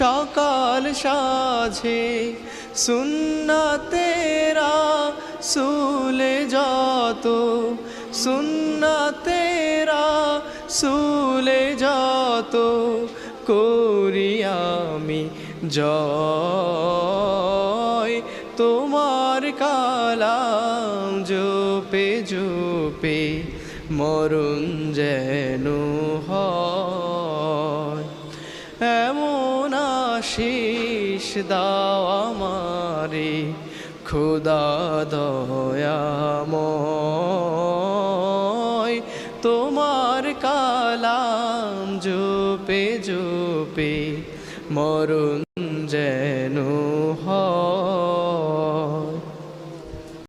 সকাল সাঝে সুন্না তেরা সুলে যত সুন্না তেরা সুলে যত করি আমি জয়। তোমার কালাম জোপে জোপে মরুন যেন হয়। এমন আশিস দাও আমারে খুদা দয়াময়। তোমার কালাম জোপে জোপে মরুন যেন হয়।